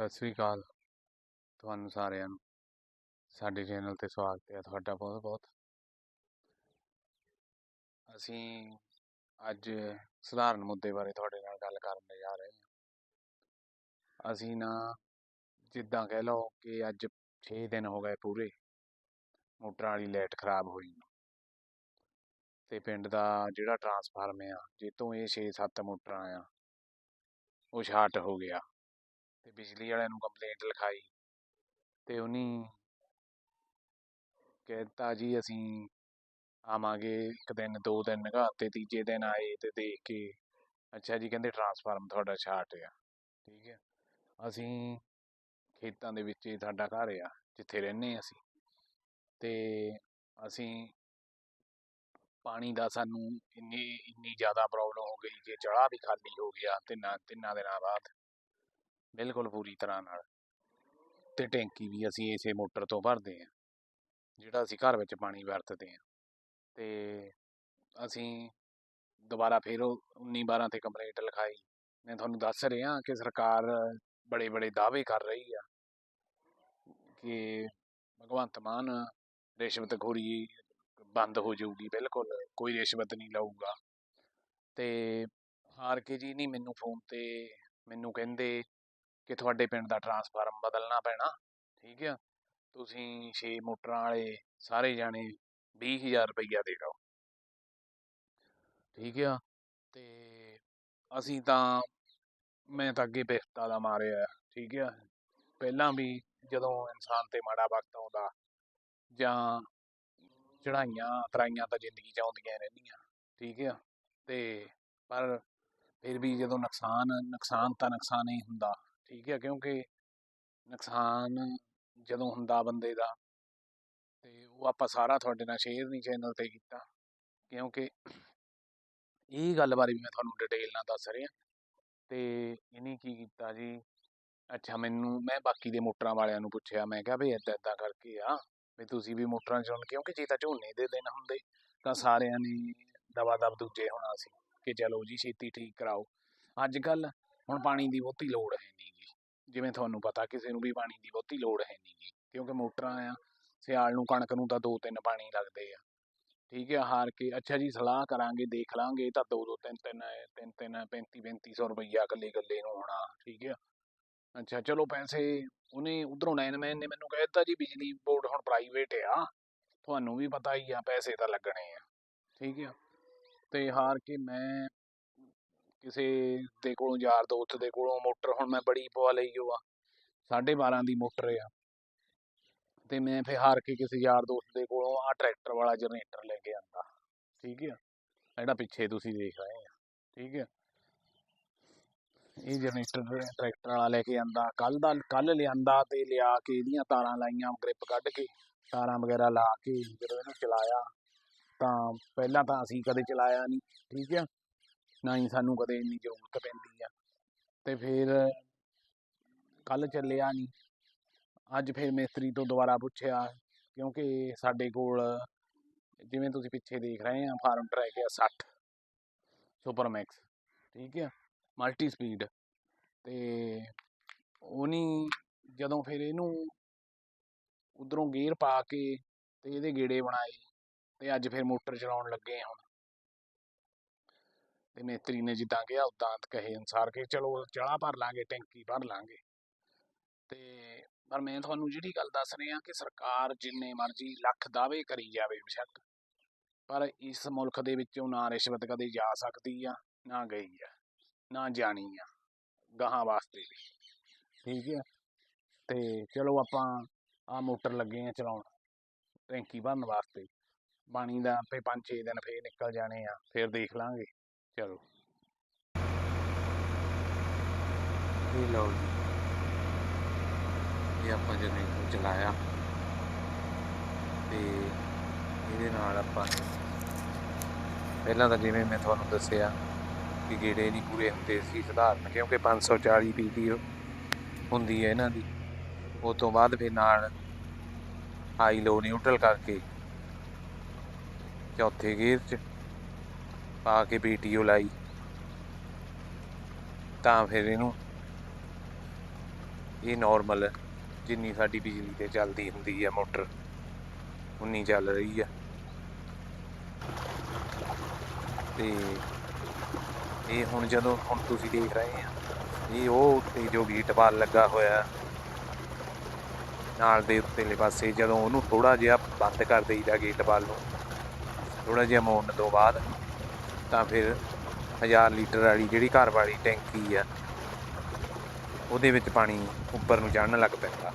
ਸਤਿ ਸ੍ਰੀ ਅਕਾਲ ਤੁਹਾਨੂੰ ਸਾਰਿਆਂ ਨੂੰ। ਸਾਡੇ ਚੈਨਲ ਤੇ ਸਵਾਗਤ ਹੈ ਤੁਹਾਡਾ ਬਹੁਤ ਬਹੁਤ ਅਸੀਂ ਅੱਜ ਸਧਾਰਨ ਮੁੱਦੇ ਬਾਰੇ ਤੁਹਾਡੇ ਨਾਲ ਗੱਲ ਕਰਨ ਜਾ ਰਹੇ ਹਾਂ। ਅਸੀਂ ਨਾ ਜਿੱਦਾਂ ਕਹਿ ਲਓ ਕਿ ਅੱਜ 6 ਦਿਨ ਹੋ ਗਏ ਪੂਰੇ, ਮੋਟਰਾਂ ਵਾਲੀ ਲਾਈਟ ਖਰਾਬ ਹੋਈ ਨੂੰ। ਤੇ ਪਿੰਡ ਦਾ ਜਿਹੜਾ ਟਰਾਂਸਫਾਰਮ ਆ, ਜਿੱਤੋਂ ਇਹ 6-7 ਮੋਟਰਾਂ ਆ, ਉਹ ਸ਼ਾਰਟ ਹੋ ਗਿਆ। ਤੇ ਬਿਜਲੀ ਵਾਲਿਆਂ ਨੂੰ ਕੰਪਲੇਂਟ ਲਿਖਾਈ ਤੇ ਉਹਨੀ ਕਹਿਤਾ ਜੀ ਅਸੀਂ ਆਵਾਂਗੇ ਇੱਕ ਦਿਨ, ਦੋ ਦਿਨ ਨਿਗਾਹ ਤੇ ਤੀਜੇ ਦਿਨ ਆਏ ਤੇ ਦੇਖ ਕੇ, ਅੱਛਾ ਜੀ ਕਹਿੰਦੇ ਟਰਾਂਸਫਾਰਮ ਤੁਹਾਡਾ ਸ਼ਾਰਟ ਆ, ਠੀਕ ਹੈ। ਅਸੀਂ ਖੇਤਾਂ ਦੇ ਵਿੱਚ ਹੀ ਸਾਡਾ ਘਰ ਆ, ਜਿੱਥੇ ਰਹਿੰਦੇ ਅਸੀਂ। ਤੇ ਅਸੀਂ ਪਾਣੀ ਦਾ ਸਾਨੂੰ ਇੰਨੀ ਇੰਨੀ ਜ਼ਿਆਦਾ ਪ੍ਰੋਬਲਮ ਹੋ ਗਈ ਕਿ ਚੜਾ ਵੀ ਖਾਲੀ ਹੋ ਗਿਆ ਤਿੰਨਾਂ ਤਿੰਨਾਂ ਦਿਨਾਂ ਬਾਅਦ। ਬਿਲਕੁਲ ਪੂਰੀ ਤਰ੍ਹਾਂ ਨਾਲ। ਤੇ ਟੈਂਕੀ ਵੀ ਅਸੀਂ ਇਸੇ ਮੋਟਰ ਤੋਂ ਭਰਦੇ ਹਾਂ, ਜਿਹੜਾ ਅਸੀਂ ਘਰ ਵਿੱਚ ਪਾਣੀ ਵਰਤਦੇ ਹਾਂ। ਤੇ ਅਸੀਂ ਦੁਬਾਰਾ ਫਿਰ ਉਹ 19 12 ਤੇ ਕੰਪਲੇਂਟ ਲਿਖਾਈ। ਮੈਂ ਤੁਹਾਨੂੰ ਦੱਸ ਰਿਹਾ ਕਿ ਸਰਕਾਰ ਬੜੇ ਬੜੇ ਦਾਅਵੇ ਕਰ ਰਹੀ ਆ ਕਿ ਭਗਵੰਤ ਮਾਨ ਰਿਸ਼ਵਤਖੋਰੀ ਬੰਦ ਹੋ ਜਾਊਗੀ, ਬਿਲਕੁਲ ਕੋਈ ਰਿਸ਼ਵਤ ਨਹੀਂ ਲਊਗਾ। ਤੇ ਹਾਰ ਕੇ ਜੀ ਨਹੀਂ ਮੈਨੂੰ ਫੋਨ ਤੇ ਮੈਨੂੰ ਕਹਿੰਦੇ ਕਿ ਤੁਹਾਡੇ ਪਿੰਡ ਦਾ ਟਰਾਂਸਫਾਰਮ ਬਦਲਣਾ ਪੈਣਾ, ਠੀਕ ਆ? ਤੁਸੀਂ 6 ਮੋਟਰਾਂ ਵਾਲੇ ਸਾਰੇ ਜਾਣੇ 20000 ਰੁਪਈਆ ਦੇ ਦਿਓ। ਠੀਕ ਆ? ਤੇ ਅਸੀਂ ਤਾਂ, ਮੈਂ ਤਾਂ ਅੱਗੇ ਬਿਫਤਾ ਦਾ ਮਾਰਿਆ, ਠੀਕ ਆ? ਪਹਿਲਾਂ ਵੀ ਜਦੋਂ ਇਨਸਾਨ ਤੇ ਮਾੜਾ ਵਕਤ ਆਉਂਦਾ, ਜਾਂ ਚੜਾਈਆਂ ਤਰਾਈਆਂ ਤਾਂ ਜ਼ਿੰਦਗੀ 'ਚ ਆਉਂਦੀਆਂ ਰਹਿੰਦੀਆਂ, ਠੀਕ ਆ? ਤੇ ਪਰ ਫਿਰ ਵੀ ਜਦੋਂ ਨੁਕਸਾਨ ਨੁਕਸਾਨ ਤਾਂ ਨੁਕਸਾਨ ਹੀ ਹੁੰਦਾ। ਠੀਕ ਹੈ, ਕਿਉਂਕਿ ਨੁਕਸਾਨ ਜਦੋਂ ਹੁੰਦਾ ਬੰਦੇ ਦਾ, ਤੇ ਉਹ ਆਪਾਂ ਸਾਰਾ ਤੁਹਾਡੇ ਨਾਲ ਸ਼ੇਅਰ ਨਹੀਂ ਚੈਨਲ ਤੇ ਕੀਤਾ, ਕਿਉਂਕਿ ਇਹ ਗੱਲ ਬਾਰੇ ਵੀ ਮੈਂ ਤੁਹਾਨੂੰ ਡਿਟੇਲ ਨਾਲ ਦੱਸ ਰਿਹਾ, ਤੇ ਇਹਨੇ ਕੀ ਕੀਤਾ ਜੀ? ਅੱਛਾ, ਮੈਨੂੰ, ਮੈਂ ਬਾਕੀ ਦੇ ਮੋਟਰਾਂ ਵਾਲਿਆਂ ਨੂੰ ਪੁੱਛਿਆ, ਮੈਂ ਕਿਹਾ ਵੀ ਇਦਾਂ ਇਦਾਂ ਕਰਕੇ ਆ, ਵੀ ਤੁਸੀਂ ਵੀ ਮੋਟਰਾਂ ਚਲਾਉਣ, ਕਿਉਂਕਿ ਜੇ ਤਾਂ ਝੋਨੇ ਦੇ ਦਿਨ ਹੁੰਦੇ, ਤਾਂ ਸਾਰਿਆਂ ਨੇ ਦਵਾ ਦਬ ਦੂਜੇ ਹੋਣਾ ਸੀ, ਕਿ ਚਲੋ ਜੀ ਛੇਤੀ ਠੀਕ ਕਰਾਓ। ਅੱਜ ਕੱਲ ਹੁਣ ਪਾਣੀ ਦੀ ਬਹੁਤੀ ਲੋੜ ਹੈ ਨਹੀਂ ਗੀ। ਜਿਵੇਂ ਤੁਹਾਨੂੰ ਪਤਾ ਕਿਸੇ ਨੂੰ ਵੀ ਪਾਣੀ ਦੀ ਬਹੁਤੀ ਲੋੜ ਹੈ ਨਹੀਂ ਗੀ, ਕਿਉਂਕਿ ਮੋਟਰਾਂ ਆ, ਸਿਆਲ ਨੂੰ, ਕਣਕ ਨੂੰ ਤਾਂ ਦੋ ਤਿੰਨ ਪਾਣੀ ਲੱਗਦੇ ਆ। ਠੀਕ ਹੈ ਹਾਰ ਕੇ, ਅੱਛਾ ਜੀ, ਸਲਾਹ ਕਰਾਂਗੇ, ਦੇਖ ਲਾਂਗੇ, ਤਾਂ ਦੋ ਦੋ ਤਿੰਨ ਤਿੰਨ ਤਿੰਨ ਤਿੰਨ ਪੈਂਤੀ ਪੈਂਤੀ ਸੌ ਰੁਪਈਆ ਇਕੱਲੇ ਇਕੱਲੇ ਨੂੰ ਹੋਣਾ ਠੀਕ ਹੈ ਅੱਛਾ, ਚਲੋ ਪੈਸੇ ਉਹਨੇ ਉਧਰੋਂ ਲਾਈਨਮੈਨ ਨੇ ਮੈਨੂੰ ਕਹਿ ਦਿੱਤਾ ਜੀ, ਬਿਜਲੀ ਬੋਰਡ ਹੁਣ ਪ੍ਰਾਈਵੇਟ ਆ, ਤੁਹਾਨੂੰ ਵੀ ਪਤਾ ਹੀ ਆ, ਪੈਸੇ ਤਾਂ ਲੱਗਣੇ ਆ, ਠੀਕ ਆ। ਤੇ ਹਾਰ ਕੇ ਮੈਂ ਕਿਸੇ ਦੇ ਕੋਲੋਂ ਯਾਰ ਦੋਸਤ ਦੇ ਕੋਲੋਂ ਮੋਟਰ, ਹੁਣ ਮੈਂ ਬੜੀ ਪਵਾ ਲਈ ਓ ਆ। ਸਾਢੇ 12 ਦੀ ਮੋਟਰ ਆ। ਤੇ ਮੈਂ ਫਿਰ ਹਾਰ ਕੇ ਕਿਸੇ ਯਾਰ ਦੋਸਤ ਦੇ ਕੋਲੋਂ ਆ ਟਰੈਕਟਰ ਵਾਲਾ ਜਨਰੇਟਰ ਲੈ ਕੇ ਆਂਦਾ। ਠੀਕ ਆ? ਜਿਹੜਾ ਪਿੱਛੇ ਤੁਸੀਂ ਦੇਖ ਰਹੇ ਆ। ਠੀਕ ਆ? ਇਹ ਜਨਰੇਟਰ, ਟਰੈਕਟਰ ਵਾਲਾ ਲੈ ਕੇ ਆਂਦਾ। ਕੱਲ ਦਾ ਕੱਲ ਲਿਆਂਦਾ ਤੇ ਲਿਆ ਕੇ ਇਹਦੀਆਂ ਤਾਰਾਂ ਲਾਈਆਂ ਗ੍ਰਿਪ ਕੱਢ ਕੇ। ਤਾਰਾਂ ਵਗੈਰਾ ਲਾ ਕੇ ਜਦੋਂ ਇਹਨੂੰ ਚਲਾਇਆ ਤਾਂ ਪਹਿਲਾਂ ਤਾਂ ਅਸੀਂ ਕਦੇ ਚਲਾਇਆ ਨਹੀਂ। ਠੀਕ ਆ? ਨਾ ਹੀ ਸਾਨੂੰ ਕਦੇ ਇੰਨੀ ਜ਼ਰੂਰਤ ਪੈਂਦੀ ਆ। ਤੇ ਫਿਰ ਕੱਲ ਚੱਲਿਆ ਨਹੀਂ ਅੱਜ ਫਿਰ ਮਿਸਤਰੀ ਤੋਂ ਦੁਬਾਰਾ ਪੁੱਛਿਆ, ਕਿਉਂਕਿ ਸਾਡੇ ਕੋਲ ਜਿਵੇਂ ਤੁਸੀਂ ਪਿੱਛੇ ਦੇਖ ਰਹੇ ਆ, ਫਾਰਮ ਟਰੈਕ ਆ 60 ਸੁਪਰਮੈਕਸ, ਠੀਕ ਆ? Multi speed. ਤੇ ਉਹਨੀ ਜਦੋਂ ਫਿਰ ਇਹਨੂੰ ਉਧਰੋਂ ਗੇਅਰ ਪਾ ਕੇ ਤੇ ਇਹਦੇ ਗੇੜੇ ਬਣਾਏ ਤੇ ਅੱਜ ਫਿਰ ਮੋਟਰ ਚਲਾਉਣ ਲੱਗੇ ਹੁਣ। ਤੇ ਮੇਤਰੀ ਨੇ ਜਿੱਦਾਂ ਕਿਹਾ ਉਦਾਂ ਕਹੇ ਅਨਸਾਰ ਕਿ ਚਲੋ ਚਾਹ ਭਰ ਲਾਂਗੇ, ਟੈਂਕੀ ਭਰ ਲਾਂਗੇ। ਤੇ ਪਰ ਮੈਂ ਤੁਹਾਨੂੰ ਜਿਹੜੀ ਗੱਲ ਦੱਸ ਰਿਹਾ ਕਿ ਸਰਕਾਰ ਜਿੰਨੇ ਮਰਜ਼ੀ ਲੱਖ ਦਾਅਵੇ ਕਰੀ ਜਾਵੇ ਬੇਸ਼ੱਕ, ਪਰ ਇਸ ਮੁਲਕ ਦੇ ਵਿੱਚੋਂ ਨਾ ਰਿਸ਼ਵਤ ਕਦੇ ਜਾ ਸਕਦੀ ਆ, ਨਾ ਗਈ ਆ, ਨਾ ਜਾਣੀ ਆ, ਗਾਹਾਂ ਵਾਸਤੇ ਵੀ। ਠੀਕ ਹੈ ਤੇ ਚਲੋ ਆਪਾਂ ਆ ਮੋਟਰ ਲੱਗੇ ਆ ਚਲਾਉਣ, ਟੈਂਕੀ ਭਰਨ ਵਾਸਤੇ। ਪਾਣੀ ਦਾ ਆਪੇ 5-6 ਦਿਨ ਫੇਰ ਨਿਕਲ ਜਾਣੇ ਆ, ਫੇਰ ਦੇਖ ਲਾਂਗੇ। ਚਲੋ। ਇਹ ਲਓ ਜੀ। ਇਹ ਆਪਾਂ ਜਨਰੇਟਰ ਚਲਾਇਆ। ਤੇ ਇਹਦੇ ਨਾਲ ਆਪਾਂ ਪਹਿਲਾਂ ਤਾਂ ਜਿਵੇਂ ਮੈਂ ਤੁਹਾਨੂੰ ਦੱਸਿਆ ਕਿ ਗੇੜੇ ਨਹੀਂ ਪੂਰੇ ਹੁੰਦੇ ਸੀ ਸਧਾਰਨ, ਕਿਉਂਕਿ 540 ਪੀਟੀ ਹੁੰਦੀ ਹੈ ਇਹਨਾਂ ਦੀ। ਉਸ ਤੋਂ ਬਾਅਦ ਫਿਰ ਨਾਲ ਹਾਈ ਲੋ ਨਿਊਟਰਲ ਕਰਕੇ ਚੌਥੇ ਗੇਅਰ 'ਚ ਪਾ ਕੇ ਪੀਟੀਓ ਲਾਈ। ਤਾਂ ਫਿਰ ਇਹਨੂੰ, ਇਹ ਨਾਰਮਲ ਜਿੰਨੀ ਸਾਡੀ ਬਿਜਲੀ ਤੇ ਚੱਲਦੀ ਹੁੰਦੀ ਆ ਮੋਟਰ, ਉਨੀ ਚੱਲ ਰਹੀ ਆ। ਤੇ ਇਹ ਹੁਣ ਜਦੋਂ, ਹੁਣ ਤੁਸੀਂ ਦੇਖ ਰਹੇ ਆ, ਇਹ ਉਹ ਉੱਤੇ ਜੋ ਗੇਟ ਬਾਲ ਲੱਗਾ ਹੋਇਆ, ਨਾਲ ਦੇ ਉੱਤੇਲੇ ਪਾਸੇ ਜਦੋਂ ਉਹਨੂੰ ਥੋੜਾ ਜਿਹਾ ਬੰਦ ਕਰ ਦੇਈਦਾ ਗੇਟ ਬਾਲ ਨੂੰ ਥੋੜਾ ਜਿਹਾ ਮੋੜਨ ਤੋਂ ਬਾਅਦ ਤਾਂ ਫਿਰ 1000 ਲੀਟਰ ਵਾਲੀ ਜਿਹੜੀ ਘਰ ਵਾਲੀ ਟੈਂਕੀ ਆ, ਉਹਦੇ ਵਿੱਚ ਪਾਣੀ ਉੱਪਰ ਨੂੰ ਚੜਨ ਲੱਗ ਪੈਂਦਾ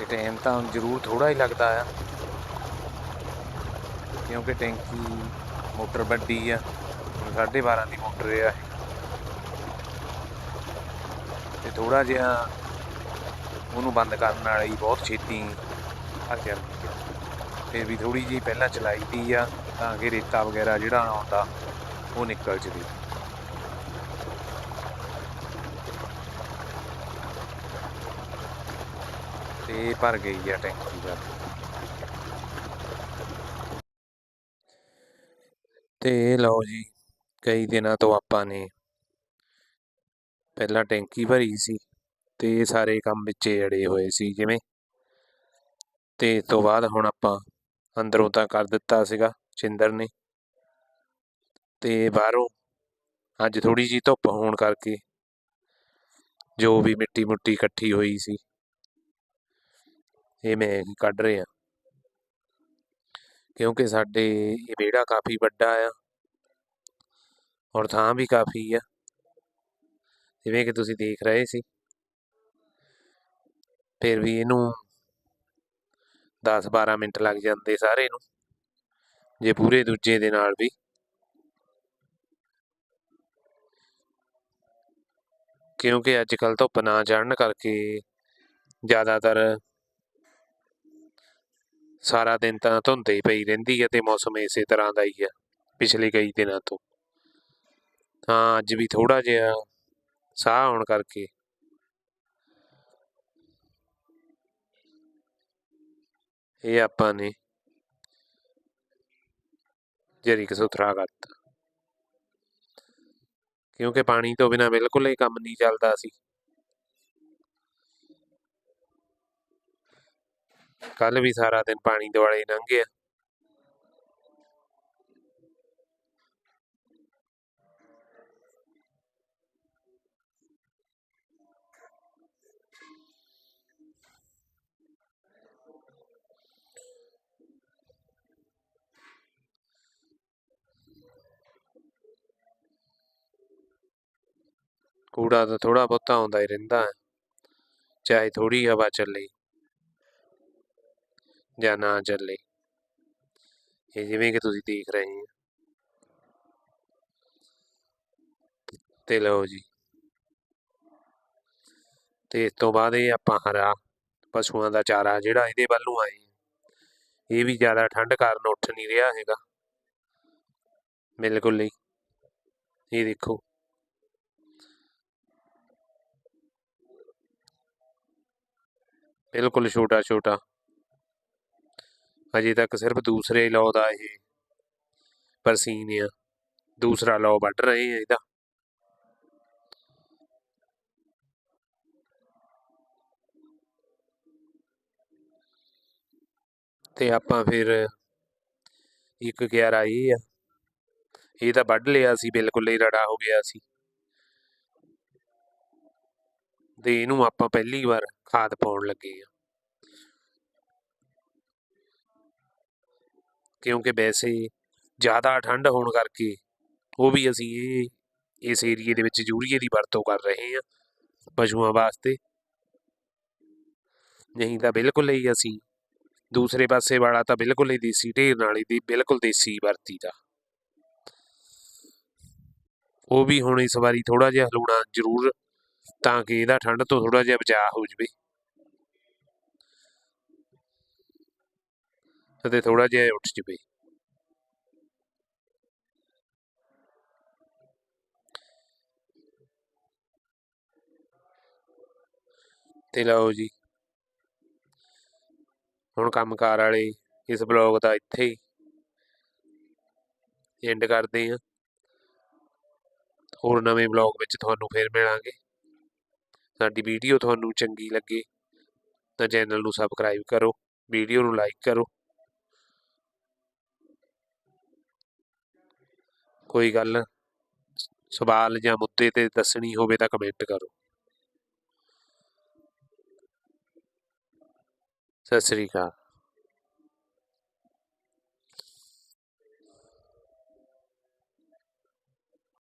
ਇਹ ਟਾਈਮ ਤਾਂ ਜ਼ਰੂਰ ਥੋੜਾ ਹੀ ਲੱਗਦਾ ਆ, ਕਿਉਂਕਿ ਟੈਂਕੀ ਮੋਟਰ ਵੱਡੀ ਆ, ਹੁਣ 12.5 ਦੀ ਮੋਟਰ ਆ ਇਹ। ਤੇ ਥੋੜਾ ਜਿਹਾ ਉਹਨੂੰ ਬੰਦ ਕਰਨ ਵਾਲੀ ਬਹੁਤ ਛੇਤੀ ਭਰ ਜਾਂਦੀ ਆ ਫਿਰ ਵੀ ਥੋੜੀ ਜਿਹੀ ਪਹਿਲਾਂ ਚਲਾਈ ਦੀ ਆ, ਤਾਂ ਕਿ ਰੇਤਾ ਵਗੈਰਾ ਜਿਹੜਾ ਆਉਂਦਾ, ਉਹ ਨਿਕਲ ਜਵੇ। ਤੇ ਇਹ ਭਰ ਗਈ ਆ ਟੈਂਕੀ ਦਾ। ਤੇ ਲਓ ਜੀ, ਕਈ ਦਿਨਾਂ ਤੋਂ ਆਪਾਂ ਨੇ ਪਹਿਲਾਂ ਟੈਂਕੀ ਭਰੀ ਸੀ, ਤੇ ਸਾਰੇ ਕੰਮ ਵਿੱਚ ਅੜੇ ਹੋਏ ਸੀ, ਜਿਵੇਂ। ਤੇ ਇਸ ਤੋਂ ਬਾਅਦ ਹੁਣ ਆਪਾਂ ਅੰਦਰੋਂ ਤਾਂ ਕਰ ਦਿੱਤਾ ਸੀਗਾ ਚਿੰਦਰ ਨੇ। ਤੇ ਬਾਹਰੋਂ ਅੱਜ ਥੋੜੀ ਜੀ ਧੁੱਪ ਹੋਣ ਕਰਕੇ ਜੋ ਵੀ ਮਿੱਟੀ ਮੁੱਟੀ ਇਕੱਠੀ ਹੋਈ ਸੀ, ਇਹ ਮੈਂ ਕੱਢ ਰਿਹਾ। ਕਿਉਂਕਿ ਸਾਡੇ ਇਹ ਵਿਹੜਾ ਕਾਫੀ ਵੱਡਾ ਆ ਔਰ ਥਾਂ ਵੀ ਕਾਫੀ ਆ। ਜਿਵੇਂ ਕਿ ਤੁਸੀਂ ਦੇਖ ਰਹੇ ਸੀ। ਫਿਰ ਵੀ ਇਹਨੂੰ 10-12 ਮਿੰਟ ਲੱਗ ਜਾਂਦੇ ਸਾਰੇ ਨੂੰ, ਜੇ ਪੂਰੇ ਦੂਜੇ ਦੇ ਨਾਲ ਵੀ। ਕਿਉਂਕਿ ਅੱਜ ਕੱਲ ਧੁੱਪ ਨਾ ਚੜ੍ਹਨ ਕਰਕੇ ਜ਼ਿਆਦਾਤਰ ਸਾਰਾ ਦਿਨ ਤਾਂ ਧੁੰਦ ਹੀ ਪਈ ਰਹਿੰਦੀ ਹੈ ਤੇ ਮੌਸਮ ਇਸੇ ਤਰ੍ਹਾਂ ਦਾ ਹੀ ਆ ਪਿਛਲੇ ਕਈ ਦਿਨਾਂ ਤੋਂ। ਤਾਂ ਅੱਜ ਵੀ ਥੋੜਾ ਜਿਹਾ ਸਾਹ ਆਉਣ ਕਰਕੇ ਇਹ ਆਪਾਂ ਨੇ ਜਰੀ ਸੁਥਰਾ ਕਰਤਾ। ਕਿਉਂਕਿ ਪਾਣੀ ਤੋਂ ਬਿਨਾ ਬਿਲਕੁਲ ਹੀ ਕੰਮ ਨਹੀਂ ਚੱਲਦਾ ਸੀ। ਕੱਲ ਵੀ ਸਾਰਾ ਦਿਨ ਪਾਣੀ ਦੁਆਲੇ ਲੰਘਿਆ ਕੂੜਾ ਤਾਂ ਥੋੜਾ ਬਹੁਤਾ ਆਉਂਦਾ ਹੀ ਰਹਿੰਦਾ ਹੈ। ਚਾਹੇ ਥੋੜੀ ਹਵਾ ਚੱਲੇ ਜਾਂ ਨਾ ਚੱਲੇ। ਇਹ ਜਿਵੇਂ ਕਿ ਤੁਸੀਂ ਦੇਖ ਰਹੇ ਹੋ। ਤੇ ਲਓ ਜੀ। ਤੇ ਇਸ ਤੋਂ ਬਾਅਦ ਇਹ ਆਪਾਂ ਹਰਾ ਪਸ਼ੂਆਂ ਦਾ ਚਾਰਾ ਜਿਹੜਾ ਇਹਦੇ ਵੱਲ ਨੂੰ ਆਏ ਇਹ ਵੀ ਜ਼ਿਆਦਾ ਠੰਡ ਕਾਰਨ ਉੱਠ ਨਹੀਂ ਰਿਹਾ ਹੈਗਾ। ਬਿਲਕੁਲ ਨਹੀਂ ਇਹ ਦੇਖੋ। ਬਿਲਕੁਲ ਛੋਟਾ ਛੋਟਾ। ਅਜੇ ਤੱਕ ਸਿਰਫ ਦੂਸਰੇ ਲੋ ਦਾ ਇਹ ਪਰਸੀਨ ਆ। ਦੂਸਰਾ ਲੋ ਵੱਢ ਰਹੇ ਆ ਇਹਦਾ। ਤੇ ਆਪਾਂ ਫਿਰ ਇੱਕ 11 ਇਹ ਆ। ਇਹ ਤਾਂ ਵੱਢ ਲਿਆ ਸੀ, ਬਿਲਕੁਲ ਹੀ ਰੜਾ ਹੋ ਗਿਆ ਸੀ। ਤੇ ਇਹਨੂੰ ਆਪਾਂ ਪਹਿਲੀ ਵਾਰ ਖਾਦ ਪਾਉਣ ਲੱਗੇ ਆ ਕਿਉਂਕਿ ਵੈਸੇ ਜ਼ਿਆਦਾ ਠੰਡ ਹੋਣ ਕਰਕੇ ਉਹ ਵੀ ਅਸੀਂ ਇਹ, ਇਸ ਏਰੀਏ ਦੇ ਵਿੱਚ ਯੂਰੀਏ ਦੀ ਵਰਤੋਂ ਕਰ ਰਹੇ ਹਾਂ ਪਸ਼ੂਆਂ ਵਾਸਤੇ। ਨਹੀਂ ਤਾਂ ਬਿਲਕੁਲ ਹੀ ਅਸੀਂ ਦੂਸਰੇ ਪਾਸੇ ਵਾਲਾ ਤਾਂ ਬਿਲਕੁਲ ਹੀ ਦੇਸੀ ਢੇਰ ਨਾਲ ਹੀ ਦੀ ਬਿਲਕੁਲ ਦੇਸੀ ਵਰਤੀ ਦਾ। ਉਹ ਵੀ ਹੁਣ ਇਸ ਵਾਰੀ ਥੋੜਾ ਜਿਹਾ ਹਲੂਣਾ ਜ਼ਰੂਰ ਤਾਂ ਕਿ ਇਹਦਾ ਠੰਡ ਤੋਂ ਥੋੜਾ ਜਿਹਾ ਬਚਾਅ ਹੋ ਜਵੇ। ਅਤੇ ਥੋੜਾ ਜਿਹਾ ਉੱਠ ਜਵੇ। ਤੇ ਲਓ ਜੀ। ਹੁਣ ਕੰਮਕਾਰ ਵਾਲੇ ਇਸ ਬਲੌਗ ਦਾ ਇੱਥੇ ਹੀ ਐਂਡ ਕਰਦੇ ਹਾਂ। ਹੋਰ ਨਵੇਂ ਵਲੌਗ ਵਿੱਚ ਤੁਹਾਨੂੰ ਫੇਰ ਮਿਲਾਂਗੇ। ਸਾਡੀ ਵੀਡੀਓ ਤੁਹਾਨੂੰ ਚੰਗੀ ਲੱਗੇ ਤਾਂ ਚੈਨਲ ਨੂੰ ਸਬਸਕ੍ਰਾਈਬ ਕਰੋ ਵੀਡੀਓ ਨੂੰ ਲਾਈਕ ਕਰੋ। ਕੋਈ ਗੱਲ ਸਵਾਲ ਜਾਂ ਮੁੱਦੇ ਤੇ ਦੱਸਣੀ ਹੋਵੇ ਤਾਂ ਕਮੈਂਟ ਕਰੋ। ਸਤਿ ਸ੍ਰੀ ਅਕਾਲ।